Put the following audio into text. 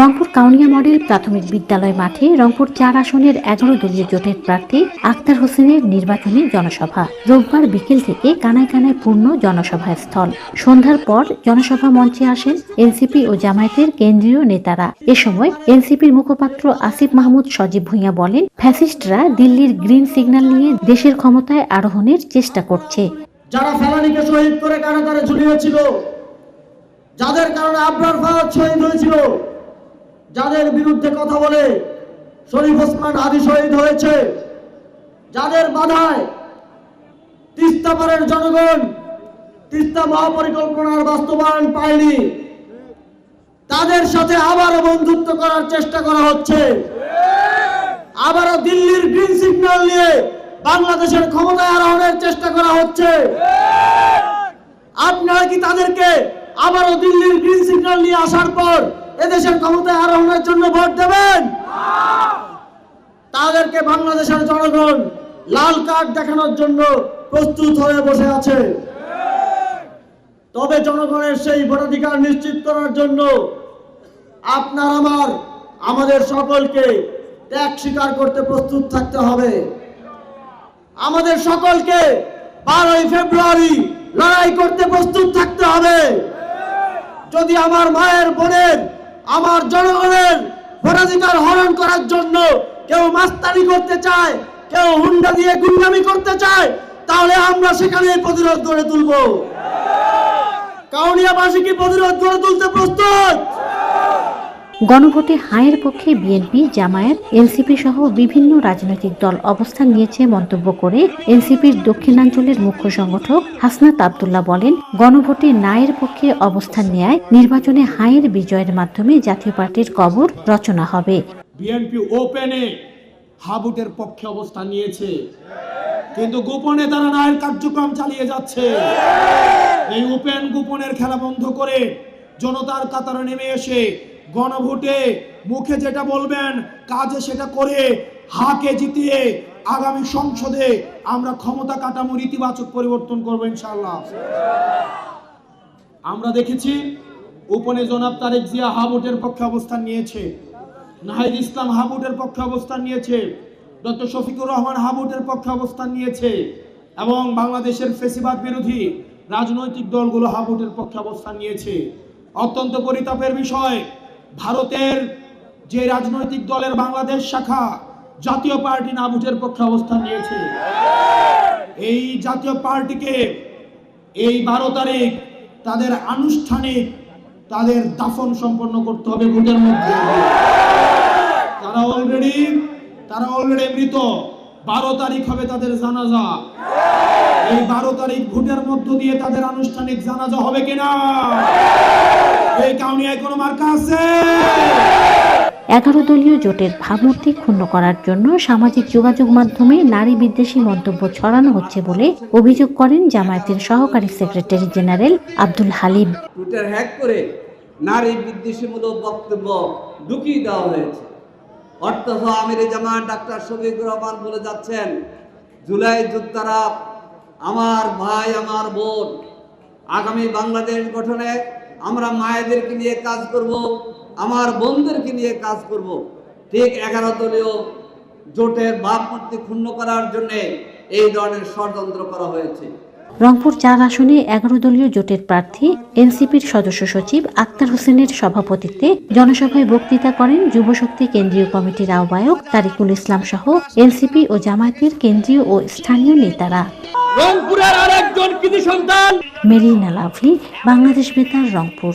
Rangpur Kaunia model প্রাথমিক বিদ্যালয় মাঠে রংপুর চার আসনের এগারো দলীয় জোটের প্রার্থী আক্তার হোসেনের নির্বাচনী জনসভা। রোববার বিকেল থেকে কানায় কানায় পূর্ণ জনসভা স্থল। সন্ধ্যার পর জনসভা মঞ্চে আসেন এনসিপি ও জামায়াতের কেন্দ্রীয় নেতারা। এ সময় এনসিপির মুখপাত্র আসিফ মাহমুদ সজীব ভুঁইয়া বলেন, ফ্যাসিস্টরা দিল্লির গ্রিন সিগন্যাল নিয়ে দেশের ক্ষমতায় আরোহণের চেষ্টা করছে। যারা ফেলানিকে শহীদ করে ঝুলিয়েছিল, যাদের কারণে শহীদ হয়েছিল যাদের বিরুদ্ধে কথা বলে শরীফ ওসমান আদি শহীদ হয়েছে, যাদের বাধায় তিস্তা পারের জনগণ তিস্তা মহাপরিকল্পনার বাস্তবায়ন পায়নি, তাদের সাথে আবারও বন্ধুত্ব করার চেষ্টা করা হচ্ছে। আবারও দিল্লির গ্রিন সিগন্যাল নিয়ে বাংলাদেশের ক্ষমতায় আরোহণের চেষ্টা করা হচ্ছে। আপনারা কি তাদেরকে আবারও দিল্লির গ্রিন সিগন্যাল নিয়ে আসার পর এদেশের ক্ষমতায় আরোহণের জন্য ভোট দেবেন। তাদেরকে বাংলাদেশের জনগণ লাল কার্ড দেখানোর জন্য প্রস্তুত হয়ে বসে আছে। তবে জনগণের সেই ভোটাধিকার নিশ্চিত করার জন্য আপনার আমার, আমাদের সকলকে ত্যাগ স্বীকার করতে প্রস্তুত থাকতে হবে। আমাদের সকলকে বারোই ফেব্রুয়ারি লড়াই করতে প্রস্তুত থাকতে হবে। যদি আমার মায়ের বোনের আমার জনগণের ভোটাধিকার হরণ করার জন্য কেউ মাস্তানি করতে চায়, কেউ হুন্ডা দিয়ে গুন্ডামি করতে চায়, তাহলে আমরা সেখানে প্রতিরোধ গড়ে তুলব। কাউনিয়াবাসী কি প্রতিরোধ গড়ে তুলতে প্রস্তুত? গণভোটে হায়ের পক্ষে বিএনপি, জামায়াত, এনসিপি সহ বিভিন্ন রাজনৈতিক দল অবস্থান নিয়েছে মন্তব্য করে এনসিপির দক্ষিণাঞ্চলের মুখ্য সংগঠক হাসনাত আবদুল্লাহ বলেন, গণভোটে নায়ের পক্ষে অবস্থান নেয় নির্বাচনে হায়ের বিজয়ের মাধ্যমে জাতীয় পার্টির কবর রচনা হবে। বিএনপি ওপেনে হাবুটের পক্ষে অবস্থান নিয়েছে। কিন্তু গোপনে তারা নায়ের কার্যক্রম চালিয়ে যাচ্ছে। এই ওপেন গোপনের খেলা বন্ধ করে জনতার কাতারে নেমে এসে গণভোটে মুখে যেটা বলবেন, কাজে সেটা করে হাকে জিতিয়ে আগামী সংসদে আমরা ক্ষমতা কাঠামোর ইতিবাচক পরিবর্তন করব ইনশাল্লাহ আমরা দেখেছি উপনে জনাব তারেক জিয়া হাবুটের পক্ষে অবস্থান নিয়েছে, নাহিদ ইসলাম হাবুটের পক্ষে অবস্থান নিয়েছে, ডক্টর শফিকুর রহমান হাবুটের পক্ষে অবস্থান নিয়েছে এবং বাংলাদেশের ফেসিবাদ বিরোধী রাজনৈতিক দলগুলো হাবুটের পক্ষে অবস্থান নিয়েছে। অত্যন্ত পরিতাপের বিষয় ভারতের যে রাজনৈতিক দলের বাংলাদেশ শাখা জাতীয় পার্টি নাবুটের পক্ষে অবস্থান নিয়েছে। এই জাতীয় পার্টিকে এই বারো তারিখ তাদের আনুষ্ঠানিক তাদের দাফন সম্পন্ন করতে হবে ভোটের মধ্যে। তারা অলরেডি তারা অলরেডি মৃত, বারো তারিখ হবে তাদের জানাজা। এই বারো তারিখ ভোটের মধ্য দিয়ে তাদের আনুষ্ঠানিক জানাজা হবে কিনা? এই কাউনিয়ায় কোনো মার্কা আছে? এগারো দলীয় জোটের ভাবমূর্তি ক্ষুণ্ণ করার জন্য সামাজিক যোগাযোগ মাধ্যমে নারী বিদ্বেষী মন্তব্য ছড়ানো হচ্ছে বলে অভিযোগ করেন জামায়াতের সহকারী secretary general Abdul Halim. Twitter hack করে নারী বিদ্বেষীমূলক বক্তব্য ঢুকিয়ে দেওয়া হয়েছে। অর্থহ আমির জামান ডাক্তার শফিকুর রহমান বলে যাচ্ছেন জুলাই যোদ্ধারা আমার ভাই আমার বোন আগামী বাংলাদেশ গঠনে আমরা মায়েদেরকে নিয়ে কাজ করব, আমার বন্ধুদেরকে নিয়ে কাজ করব। ঠিক এগারো দলীয় জোটের ভাবমূর্তি ক্ষুণ্ণ করার জন্যে এই ধরনের ষড়যন্ত্র করা হয়েছে। রংপুর চার আসনে এগারো দলীয় জোটের প্রার্থী এনসিপির সদস্য সচিব আক্তার হোসেনের সভাপতিত্বে জনসভায় বক্তৃতা করেন যুবশক্তি কেন্দ্রীয় কমিটির আহ্বায়ক তারিকুল ইসলাম সহ এনসিপি ও জামায়াতের কেন্দ্রীয় ও স্থানীয় নেতারা। রংপুরের আরেকজন কৃতি সন্তান। মেরিনা লাভলি বাংলাদেশ বেতার রংপুর।